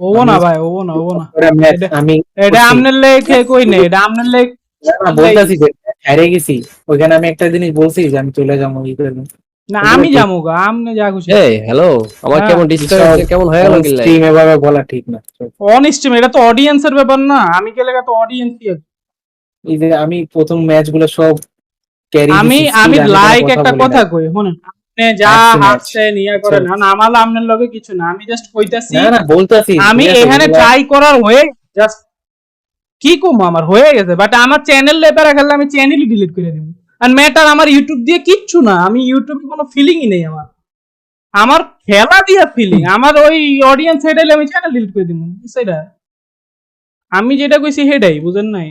ওবো না ভাই ওবো না ওবো না। এটা- আমি এটা আমনের লেগে কই নেই এটা আমনের লেগে বলতাছি যে হারে গেছি। ওখানে আমি একটা জিনিস বলছি যে আমি চলে যাব ই করব না আমি যাব গা আমনে যা খুশি। এই হ্যালো আমার হ্যাঁ, কেমন ডিস্টার্ব কেমন হয়ে গেল স্ট্রিম এভাবে বলা ঠিক না। অন স্ট্রিম এটা তো অডিয়েন্সের ব্যাপার না। আমি কে লেগে তো অডিয়েন্সই আছে। এই যে আমি প্রথম ম্যাচগুলো সব ক্যারি আমি আমি লাইক একটা কথা কই শুনেন। আপনি যা Match to match. হাসছেন ইয়া করেন। না না, আমার আমনের লগে কিছু না। আমি জাস্ট কইতাছি না না বলতাছি আমি এখানে ট্রাই করার হয়ে জাস্ট কি কম আমার? হয়ে গেছে। বাট আমার চ্যানেল লেপারে খেললে আমি চ্যানেলই ডিলিট করে দিব। আর ম্যাটার আমার ইউটিউব দিয়ে কিচ্ছু না। আমি ইউটিউবে কোনো ফিলিংই নেই আমার। আমার খেলা দিয়া ফিলিং আমার ওই অডিয়েন্স হেডাইলে আমি চ্যানেল ডিলিট করে দিব। সেটা আমি যেটা কইছি হেডাই বুঝেন নাই?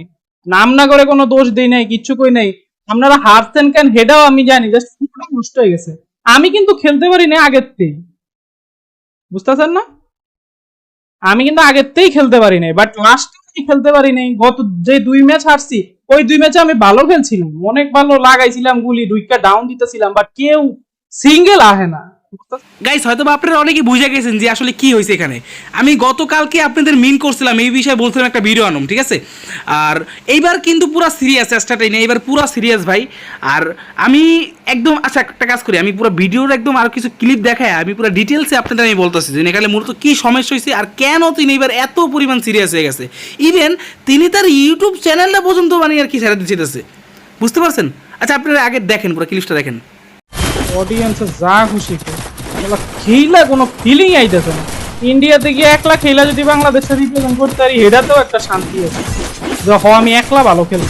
নাম না করে কোনো দোষ দেই নাই কিচ্ছু কই নাই। আপনারা হারছেন কেন হেডাও আমি জানি জাস্ট পুরো নষ্ট হয়ে গেছে। আমি কিন্তু খেলতে পারি না আগের থেকেই। বুঝতেছেন না? আমি কিন্তু আগের থেকেই খেলতে পারি নাই বাট লাস্ট খেলতে পারি নাই গত যে দুই ম্যাচ হারছি, ওই দুই ম্যাচে আমি ভালো খেলছিলাম। অনেক ভালো লাগাইছিলাম, গুলি দুইটা ডাউন দিতেছিলাম বাট কেউ সিঙ্গেল আহে না। গাইস হয়তো বা আপনারা অনেকে বুঝে গেছেন যে আসলে কি হয়েছে এখানে। আমি গতকালকে আপনাদের মিন করছিলাম, এই বিষয়ে বলছিলাম একটা ভিডিও আনুম, ঠিক আছে? আর এইবার কিন্তু পুরো সিরিয়াস চেষ্টাটাই নেই এবার পুরো সিরিয়াস ভাই। আর আমি একদম আচ্ছা একটা কাজ করি, আমি পুরো ভিডিওর একদম আরও কিছু ক্লিপ দেখায়, আমি পুরো ডিটেলসে আপনাদের আমি বলতেছি যে এখানে মূলত কি সমস্যা হয়েছে আর কেন তিনি এবার এত পরিমাণ সিরিয়াস হয়ে গেছে। ইভেন তিনি তার ইউটিউব চ্যানেলটা পর্যন্ত মানে আর কি ছেড়ে দিচ্ছে বুঝতে পারছেন? আচ্ছা আপনারা আগে দেখেন পুরো ক্লিপটা দেখেন। অডিয়েন্সে যা খুশি খেলা কোনো ফিলিং আইতেছে না। ইন্ডিয়াতে গিয়ে একলা খেলা যদি বাংলাদেশে রিপ্রেজেন্ট করতে পারি এটাতেও একটা শান্তি আছে। যে হ আমি একলা ভালো খেলি।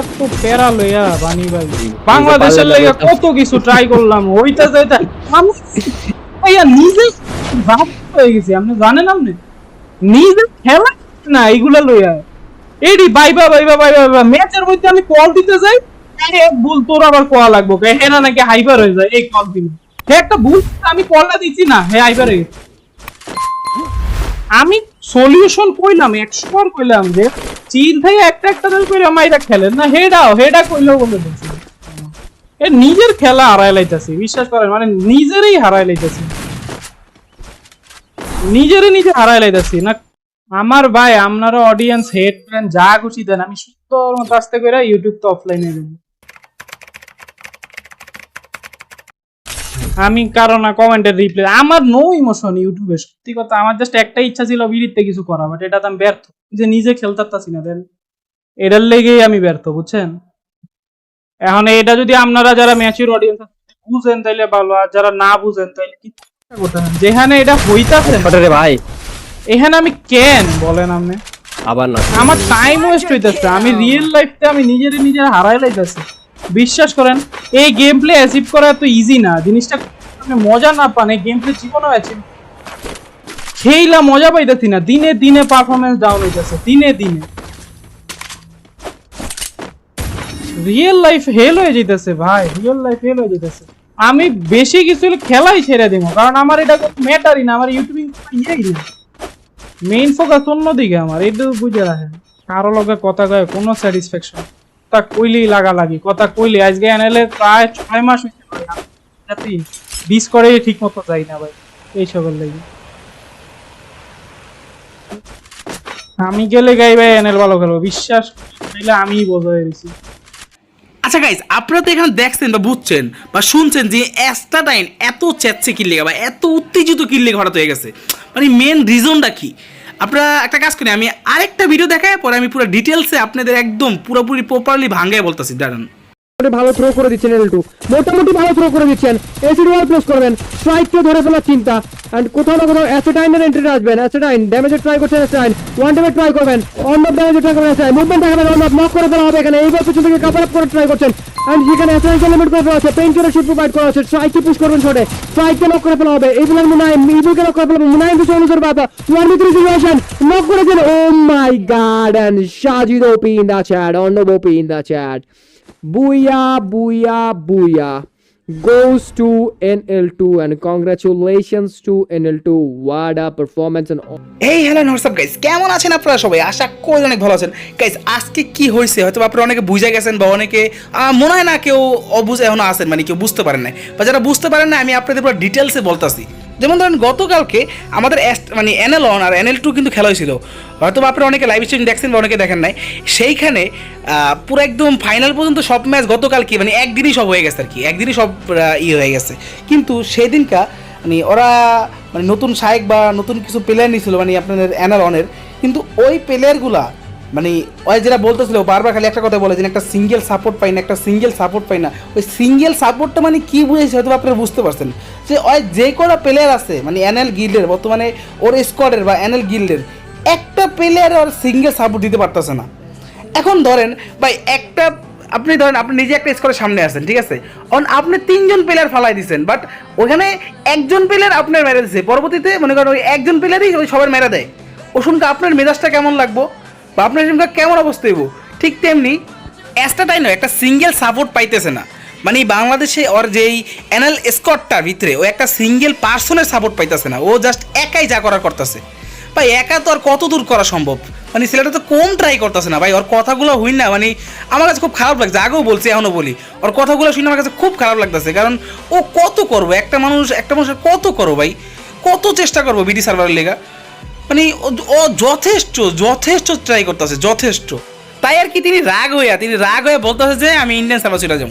এত প্যারা লইয়া বানি ভাই। বাংলাদেশের লেগে কত কিছু ট্রাই করলাম ওইটা যেটা আমি ভাইয়া নিজে ভাব হয়ে গেছি আপনি জানেন আপনি? নিজে খেলা না এইগুলা লইয়া। এডি বাইবা বাইবা বাইবা বাইবা ম্যাচের মধ্যে আমি কল দিতে যাই এক ভুল তোর আবার কোয়া লাগবো। হেনা নাকি হাইবার হয়ে যায় এই কল দিলে একটা ভুল, আমি দিচ্ছি না। গেছে। আমি সলিউশন কইলাম কইলাম যে একটা একটা এটা খেলেন না। হেডাও হেডা বলে দিচ্ছি এ, নিজের খেলা হারাই লাইতাছি, বিশ্বাস করেন মানে নিজেরই হারাই লাইতাছি। নিজেরই নিজে হারাই লাইতাছি, না, আমার ভাই আপনারা অডিয়েন্স হেড ফ্যান যা খুশি দেন, আমি সুন্দর মতো আসতে করে ইউটিউব তো অফলাইনে দেবো। আমি কারও না কমেন্টের রিপ্লাই আমার নো ইমোশন ইউটিউবে সত্যি কথা আমার জাস্ট একটা ইচ্ছা ছিল বিড়িতে কিছু করা বাট এটাতে আমি ব্যর্থ। যে নিজে খেলতে পারতাছি না দেন এটার লেগেই আমি ব্যর্থ বুঝছেন? এখন এটা যদি আপনারা যারা ম্যাচিউর অডিয়েন্স বুঝেন তাইলে ভালো আর যারা না বুঝেন তাইলে কি? যেখানে এটা হইতাছে রে ভাই। এখানে আমি কেন বলেন আপনি? আবার না। আমার টাইম ওয়েস্ট হইতাছে আমি রিয়েল লাইফতে আমি নিজের নিজের হারাই লাইতেছি বিশ্বাস করেন, এই গেম প্লে অ্যাচিভ করা এত ইজি না। জিনিসটা মজা না পান, এই গেম প্লে জীবনেও অ্যাচিভ খেইলা মজা পাইতেছি না। দিনে দিনে পারফরমেন্স ডাউন হইতেছে, দিনে দিনে। রিয়েল লাইফ হেল হয়ে যেতেছে ভাই রিয়েল লাইফ হেল হয়ে যেতেছে আমি বেশি কিছু খেলাই ছেড়ে দেবো, কারণ আমার এটা কোনো ম্যাটারই না, আমার ইউটিউবিং ইয়েই না। মেইন ফোকাস অন্যদিকে আমার এইটু বুঝে রাখেন। কারও লগে কথা কয় কোনো স্যাটিসফ্যাকশন কথা কইলেই লাগা লাগি কথা কইলে আজকে এনএলে প্রায় ছয় মাস হয়েছে ভাই আমি যাতে করে ঠিক মতো যাই না ভাই, এই সকল লাগি। আমি গেলে গাই ভাই এনএল ভালো খেলব, বিশ্বাস করলে আমি বোঝাই দিছি আচ্ছা গাইজ আপনারা তো এখানে দেখছেন বা বুঝছেন বা শুনছেন যে অ্যাস্টাটাইন এত চেচ্ছে কিল লেগে বা এত উত্তেজিত কিল লেগে হঠাৎ হয়ে গেছে। মানে মেন রিজনটা কি? আপনারা একটা কাজ করি আমি আরেকটা ভিডিও দেখায়, পরে আমি পুরো ডিটেলসে আপনাদের একদম পুরোপুরি প্রপারলি ভাঙ্গায় বলতেছি, দাঁড়ান। ভালো থ্রো করে দিচ্ছেন এল মোটামুটি ভালো থ্রো করে দিচ্ছেন। এসিড ওয়াল প্লেস করবেন। স্ট্রাইকটা ধরে ফেলার চিন্তা। অ্যান্ড কোথাও না কোথাও অ্যাসেটাইনের এন্ট্রি আসবেন। অ্যাসেটাইন ড্যামেজে ট্রাই করছেন অ্যাসেটাইন ওয়ান ড্যামেজ ট্রাই করবেন। অন্য ড্যামেজে ট্রাই করবেন অ্যাসেটাইন মুভমেন্ট দেখাবেন অন্য নক করে ফেলা হবে। এখানে এইবার পিছন থেকে কাভার আপ করে ট্রাই করছেন। অ্যান্ড সেখানে অ্যাসেটাইন এলিমেন্ট করে ফেলা আছে। পেইন করে শুট প্রোভাইড করা আছে। স্ট্রাইককে পুশ করবেন শটে স্ট্রাইককে নক করে ফেলা হবে। এইগুলোর মুনাইম ইবুকে নক করে ফেলা হবে। মুনাইম কিছু অনুসর বাবা ওয়ান ভিতরে সিচুয়েশন নক করেছেন। ও my God and Sajid OP in the chat Arnab OP in the chat Booyah, booyah, booyah. Goes to NL2 and congratulations to NL2. What a performance and. এই hello WhatsApp guys কেমন আছেন আপনারা সবাই আশা করি অনেক ভালো আছেন গাইস আজকে কি হয়েছে হয়তো আপনারা অনেকে বুঝে গেছেন বা অনেকে মনে হয় না কেউ অবুঝে এখনও আছেন মানে কেউ বুঝতে পারেন না বা যারা বুঝতে পারেন না আমি আপনাদের পুরো ডিটেলসে বলতাছি যেমন ধরেন গতকালকে আমাদের মানে এনএল ওয়ান আর এনএল টু কিন্তু খেলা হয়েছিল। হয়তো আপনারা অনেকে লাইভ স্ট্রিম দেখছেন বা অনেকে দেখেন নাই। সেইখানে পুরো একদম ফাইনাল পর্যন্ত সব ম্যাচ গতকাল কি মানে একদিনই সব হয়ে গেছে আর কি। একদিনই সব ইয়ে হয়ে গেছে। কিন্তু সেদিনকা মানে ওরা মানে নতুন শায়েক বা নতুন কিছু প্লেয়ার নিয়েছিল মানে আপনাদের ওয়ানের কিন্তু ওই প্লেয়ারগুলা মানে ওই যেটা বলতেছিল বারবার খালি একটা কথা বলে যে, একটা সিঙ্গেল সাপোর্ট পাই না, একটা সিঙ্গেল সাপোর্ট পাই না। ওই সিঙ্গেল সাপোর্টটা মানে কী বুঝেছে, হয়তো আপনারা বুঝতে পারছেন। যে, ওই যে কটা প্লেয়ার আছে মানে এনএল গিল্ডের বর্তমানে ওর স্কোয়াডের বা এনএল গিল্ডের একটা প্লেয়ার ওর সিঙ্গেল সাপোর্ট দিতে পারতেছে না। এখন ধরেন, ভাই, একটা, আপনি ধরেন, আপনি নিজে একটা স্কোরের সামনে আছেন, ঠিক আছে? অন আপনি তিনজন প্লেয়ার ফালাই দিচ্ছেন বাট ওখানে একজন প্লেয়ার আপনার মেরে দিচ্ছে পরবর্তীতে মনে করেন ওই একজন প্লেয়ারই ওই সবার মেরে দেয়। ও শুনকে আপনার মেজাজটা কেমন লাগবো? আপনার শুনকে কেমন অবস্থা হইব? ঠিক তেমনি অ্যাস্টাটাই নয়, একটা সিঙ্গেল সাপোর্ট পাইতেছে না। মানে বাংলাদেশে ওর যেই অ্যানাল স্কটটার ভিতরে, ও একটা সিঙ্গেল পার্সনের সাপোর্ট পাইতেছে না। ও জাস্ট একাই যা করার করতেছে। ভাই, একা তো আর কত দূর করা সম্ভব? মানে ছেলেটা তো কম ট্রাই করতেছে না। ভাই, ওর কথাগুলো হই না মানে আমার কাছে খুব খারাপ লাগছে। আগেও বলছি, এখনও বলি। ওর কথাগুলো শুনে আমার কাছে খুব খারাপ লাগতেছে। কারণ ও কত করব? একটা মানুষ, একটা মানুষের কত করো ভাই? কত চেষ্টা করব বিডি সার্ভারের লেগা? মানে ও- যথেষ্ট যথেষ্ট ট্রাই করতেছে, যথেষ্ট। তাই আর কি তিনি রাগ হইয়া, তিনি রাগ হয়ে বলতেছে যে আমি ইন্ডিয়ান সার্ভার চলে যাব।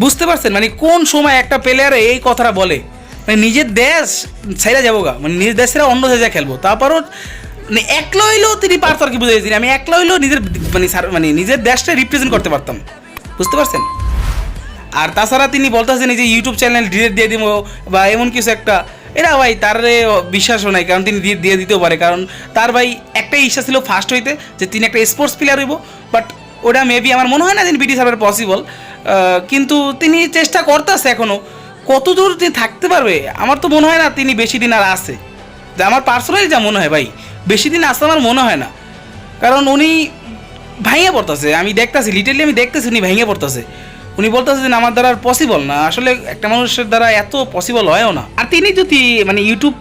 বুঝতে পারছেন? মানে কোন সময় একটা প্লেয়ারে এই কথাটা বলে মানে নিজের দেশ ছেড়ে যাব গা মানে নিজের দেশ ছেড়ে অন্য দেশে খেলব। তারপরও মানে একলা হইলেও তিনি পারতো আর কি বুঝে আমি একলা হইলেও নিজের মানে মানে নিজের দেশটা রিপ্রেজেন্ট করতে পারতাম। বুঝতে পারছেন? আর তাছাড়া তিনি বলতেছেন যে ইউটিউব চ্যানেল ডিলেট দিয়ে দিব, বা এমন কিছু একটা। এটা ভাই তার বিশ্বাসও নাই, কারণ তিনি দিয়ে দিয়ে দিতেও পারে। কারণ তার ভাই একটাই ইচ্ছা ছিল ফার্স্ট হইতে, যে তিনি একটা স্পোর্টস প্লেয়ার হইব। বাট ওটা মেবি আমার মনে হয় না যে বিটি সাহেবের পসিবল কিন্তু তিনি চেষ্টা করতেছে এখনও কত দূর তিনি থাকতে পারবে? আমার তো মনে হয় না তিনি বেশি দিন আর আছে। যে আমার পার্সোনালি যা মনে হয় ভাই, বেশি দিন আসতে আমার মনে হয় না। কারণ উনি ভাঙে পড়তেছে, আমি দেখতেছি লিটারলি আমি দেখতেছি উনি ভেঙে পড়তেছে। উনি বলতেছে যে আমার দ্বারা আর পসিবল না। আসলে একটা মানুষের দ্বারা এত পসিবল হয়ও না। আর তিনি যদি মানে ইউটিউব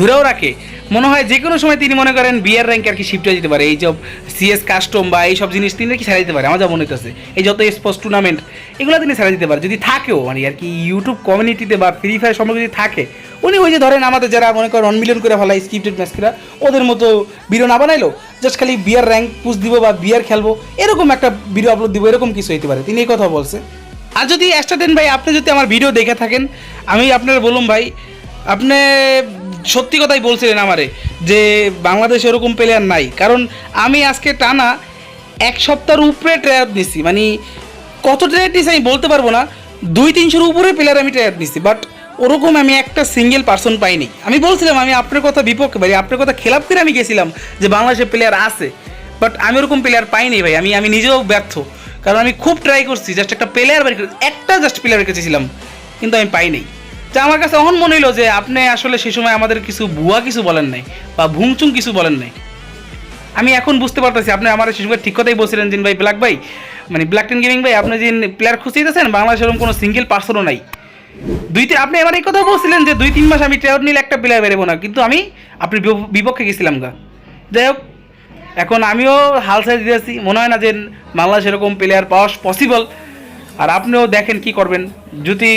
ধরেও রাখে, মনে হয় যে কোনো সময় তিনি মনে করেন বিয়ার র্যাঙ্কে আর কি শিফট হয়ে যেতে পারে। এই সব সিএস কাস্টম বা এই সব জিনিস তিনি আর কি সারা দিতে পারে, আমার যা মনে হইতেছে। এই যত স্পোর্টস টুর্নামেন্ট এগুলো তিনি সারা দিতে পারে। যদি থাকেও মানে আর কি ইউটিউব কমিউনিটিতে বা ফ্রি ফায়ার সম্পর্কে যদি থাকে উনি ওই যে ধরেন আমাদের যারা মনে করেন ওয়ান মিলিয়ন করে ফেলা স্ক্রিপ্টেড ম্যাচরা ওদের মতো ভিডিও না বানাইলো জাস্ট খালি বিয়ার র্যাঙ্ক পুশ দিব বা বিয়ার খেলব, এরকম একটা ভিডিও আপলোড দিব, এরকম কিছু হইতে পারে। তিনি এই কথা বলছে। আর যদি দেন ভাই, আপনি যদি আমার ভিডিও দেখে থাকেন, আমি আপনার বলুন ভাই, আপনি সত্যি কথাই বলছিলেন আমারে যে বাংলাদেশে ওরকম প্লেয়ার নাই। কারণ আমি আজকে টানা এক সপ্তাহের উপরে ট্রায়ার নিছি। মানে কত ট্রায়ার নিছি আমি বলতে পারব না, দুই তিনশোর উপরে প্লেয়ার আমি ট্রায়ার নিছি। বাট ওরকম আমি একটা সিঙ্গেল পার্সন পাইনি। আমি বলছিলাম, আমি আপনার কথা বিপক্ষে ভাই, আপনার কথা খেলাপ করে আমি গেছিলাম যে বাংলাদেশের প্লেয়ার আছে। বাট আমি ওরকম প্লেয়ার পাইনি ভাই, আমি আমি নিজেও ব্যর্থ। কারণ আমি খুব ট্রাই করছি জাস্ট একটা প্লেয়ার বের একটা জাস্ট প্লেয়ার রেখেছিলাম কিন্তু আমি পাইনি। তো আমার কাছে তখন মনে হইল যে আপনি আসলে সেই সময় আমাদের কিছু ভুয়া কিছু বলেন নাই, বা ভুংচুং কিছু বলেন নাই। আমি এখন বুঝতে পারতেছি, আপনি আমার সেই সময় ঠিক কথাই বলছিলেন যে ভাই ব্ল্যাক ভাই মানে ব্ল্যাক টেন গেমিং ভাই, আপনি যে প্লেয়ার খুঁজতেছেন, বাংলাদেশের এরকম কোনো সিঙ্গেল পার্সনও নাই। দুই তিন আপনি এবার এই কথা বলছিলেন যে দুই তিন মাস আমি ট্রেয়ার নিলে একটা প্লেয়ার বেরোবো না। কিন্তু আমি আপনি বিপক্ষে গেছিলাম গা। যাই হোক, এখন আমিও হাল সাইজ দিয়েছি মনে হয় না যে বাংলাদেশ এরকম প্লেয়ার পাওয়া পসিবল আর আপনিও দেখেন কি করবেন। যদি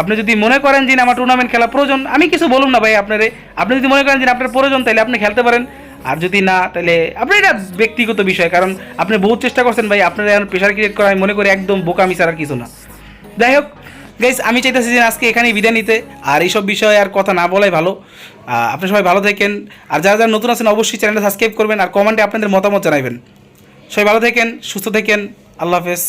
আপনি যদি মনে করেন যে আমার টুর্নামেন্ট খেলা প্রয়োজন, আমি কিছু বলুন না ভাই আপনারে। আপনি যদি মনে করেন যে আপনার প্রয়োজন তাহলে আপনি খেলতে পারেন। আর যদি না তাহলে আপনি এটা ব্যক্তিগত বিষয়, কারণ আপনি বহুত চেষ্টা করছেন ভাই, আপনার প্রেশার ক্রিয়েট করা, আমি মনে করি একদম বোকামি ছাড়া কিছু না। যাই হোক গাইজ আমি চাইতেছি যে আজকে এখানেই বিদায় নিতে, আর এইসব বিষয়ে আর কথা না বলাই ভালো। আপনি সবাই ভালো থাকেন, আর যারা যারা নতুন আছেন, অবশ্যই চ্যানেলটা সাবস্ক্রাইব করবেন, আর কমেন্টে আপনাদের মতামত জানাবেন সবাই ভালো থাকেন, সুস্থ থাকেন, আল্লাহ হাফেজ।